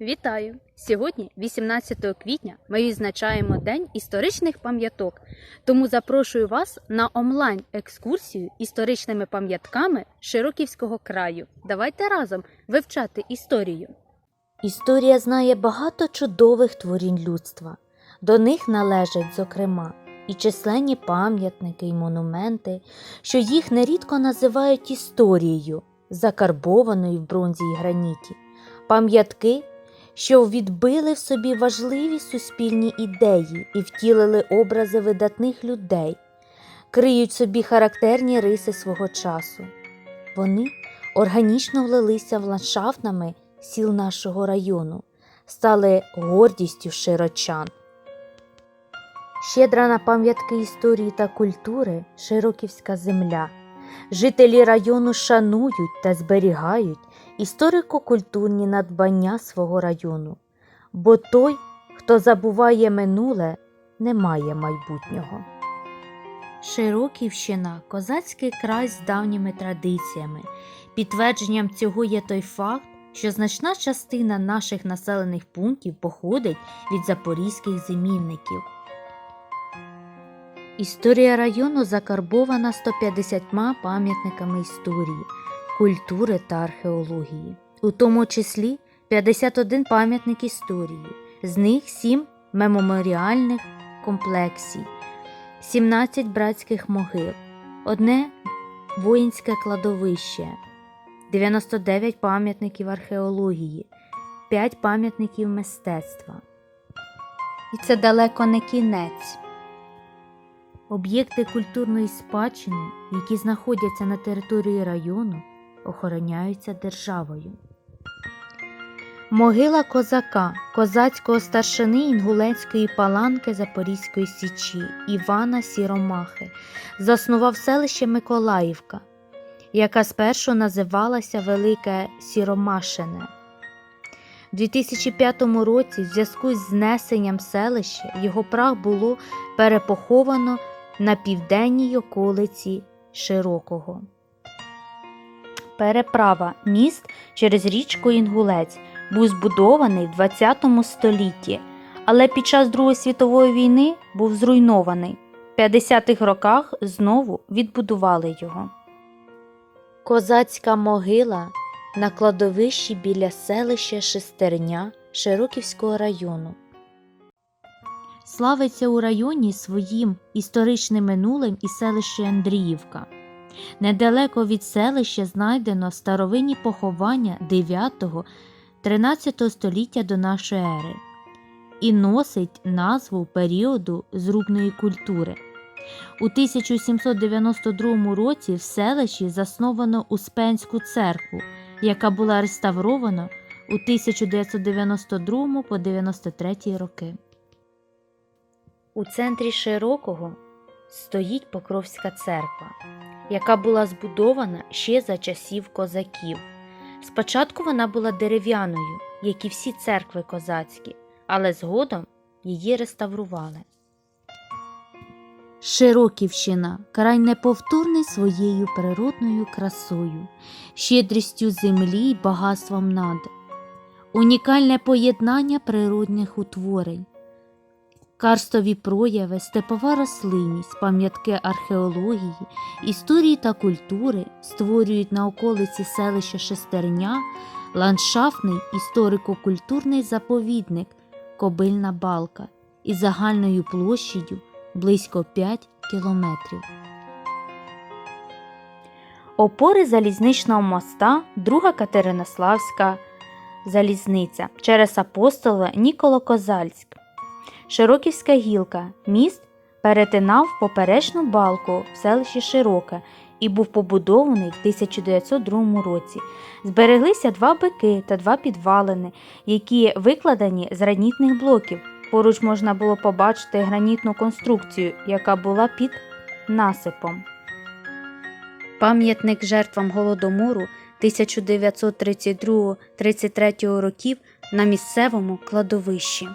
Вітаю! Сьогодні, 18 квітня, ми відзначаємо День історичних пам'яток. Тому запрошую вас на онлайн-екскурсію історичними пам'ятками Широківського краю. Давайте разом вивчати історію. Історія знає багато чудових творінь людства. До них належать, зокрема, і численні пам'ятники й монументи, що їх нерідко називають історією, закарбованою в бронзі й граніті, пам'ятки, що відбили в собі важливі суспільні ідеї і втілили образи видатних людей, криють собі характерні риси свого часу. Вони органічно влилися в ландшафтами сіл нашого району, стали гордістю широчан. Щедра на пам'ятки історії та культури Широківська земля. Жителі району шанують та зберігають історико-культурні надбання свого району, бо той, хто забуває минуле, не має майбутнього. Широківщина козацький край з давніми традиціями. Підтвердженням цього є той факт, що значна частина наших населених пунктів походить від запорізьких зимівників. Історія району закарбована 150 пам'ятниками історії, культури та археології, у тому числі 51 пам'ятник історії, з них 7 меморіальних комплексій, 17 братських могил, одне воїнське кладовище, 99 пам'ятників археології, 5 пам'ятників мистецтва. І це далеко не кінець. Об'єкти культурної спадщини, які знаходяться на території району, охороняються державою. Могила козака, козацького старшини Інгулецької паланки Запорізької січі Івана Сіромахи, заснував селище Миколаївка, яка спершу називалася Велике Сіромашине. У 2005 році, в зв'язку з знесенням селища, його прах було перепоховано на південній околиці Широкого. Переправа міст через річку Інгулець був збудований в 20 столітті, але під час Другої світової війни був зруйнований. В 50-х роках знову відбудували його. Козацька могила на кладовищі біля селища Шестерня Широківського району. Славиться у районі своїм історичним минулим і селище Андріївка. Недалеко від селища знайдено старовинні поховання 9-13 століття до нашої ери і носить назву періоду зрубної культури. У 1792 році в селищі засновано Успенську церкву, яка була реставрована у 1992 по 93 роки. У центрі Широкого стоїть Покровська церква, яка була збудована ще за часів козаків. Спочатку вона була дерев'яною, як і всі церкви козацькі, але згодом її реставрували. Широківщина край неповторний своєю природною красою, щедрістю землі й багатством надр, унікальне поєднання природних утворень, карстові прояви, степова рослинність, пам'ятки археології, історії та культури створюють на околиці селища Шестерня ландшафтний історико-культурний заповідник Кобильна балка із загальною площею близько 5 кілометрів. Опори залізничного моста Друга Катеринославська залізниця через апостола Ніколо Козальськ. Широківська гілка. Міст перетинав поперечну балку в селищі Широке і був побудований в 1902 році. Збереглися два бики та два підвалини, які викладені з гранітних блоків. Поруч можна було побачити гранітну конструкцію, яка була під насипом. Пам'ятник жертвам голодомору 1932-33 років на місцевому кладовищі.